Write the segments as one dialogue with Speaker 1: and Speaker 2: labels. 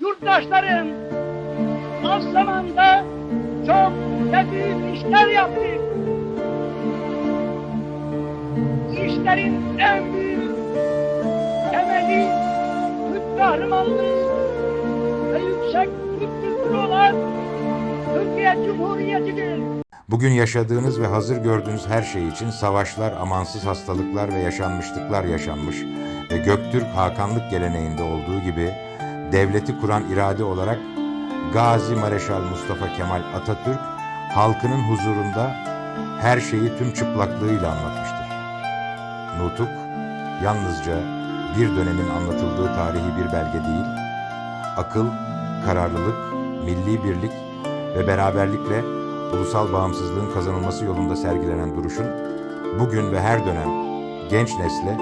Speaker 1: yurttaşlarım az zamanda çok büyük işler yaptık. İşlerin en büyük temeli Türk kahramanlığı ve yüksek Türk kültürü olan Türkiye Cumhuriyeti'dir.
Speaker 2: Bugün yaşadığınız ve hazır gördüğünüz her şey için savaşlar, amansız hastalıklar ve yaşanmışlıklar yaşanmış ve Göktürk Hakanlık geleneğinde olduğu gibi devleti kuran irade olarak Gazi Mareşal Mustafa Kemal Atatürk halkının huzurunda her şeyi tüm çıplaklığıyla anlatmıştır. Nutuk yalnızca bir dönemin anlatıldığı tarihi bir belge değil, akıl, kararlılık, milli birlik ve beraberlikle ulusal bağımsızlığın kazanılması yolunda sergilenen duruşun bugün ve her dönem genç nesle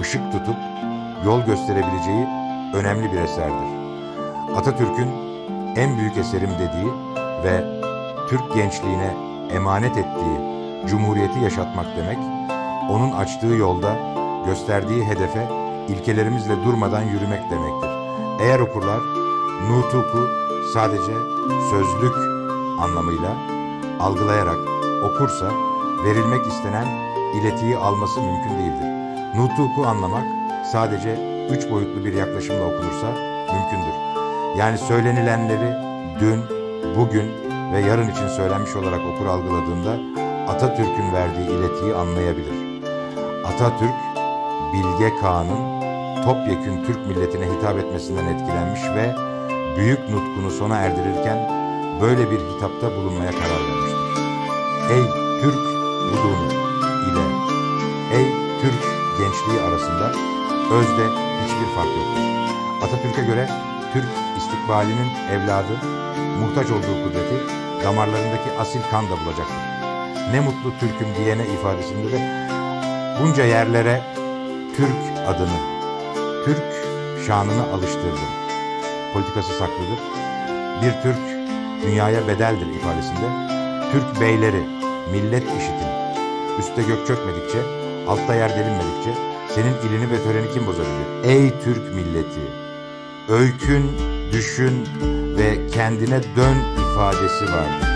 Speaker 2: ışık tutup yol gösterebileceği önemli bir eserdir. Atatürk'ün en büyük eserim dediği ve Türk gençliğine emanet ettiği cumhuriyeti yaşatmak demek, onun açtığı yolda gösterdiği hedefe ilkelerimizle durmadan yürümek demektir. Eğer okurlar Nutuk'u sadece sözlük anlamıyla algılayarak okursa verilmek istenen iletiyi alması mümkün değildir. Nutuk'u anlamak sadece üç boyutlu bir yaklaşımla okunursa mümkündür. Yani söylenilenleri dün, bugün ve yarın için söylenmiş olarak okur algıladığında Atatürk'ün verdiği iletiyi anlayabilir. Atatürk, Bilge Kağan'ın topyekün Türk milletine hitap etmesinden etkilenmiş ve büyük nutkunu sona erdirirken böyle bir hitapta bulunmaya karar vermiştir. Ey Türk ulunu ile ey Türk gençliği arasında özde hiçbir fark yoktur. Atatürk'e göre Türk istikbalinin evladı muhtaç olduğu kudreti damarlarındaki asil kan da bulacaktır. Ne mutlu Türk'üm diyene ifadesinde de bunca yerlere Türk adını, Türk şanını alıştırdım. Politikası saklıdır. Bir Türk dünyaya bedeldir ifadesinde Türk beyleri millet işitin. Üste gök çökmedikçe, altta yer delinmedikçe senin ilini ve töreni kim bozabilir? Ey Türk milleti! Öykün, düşün ve kendine dön ifadesi vardır.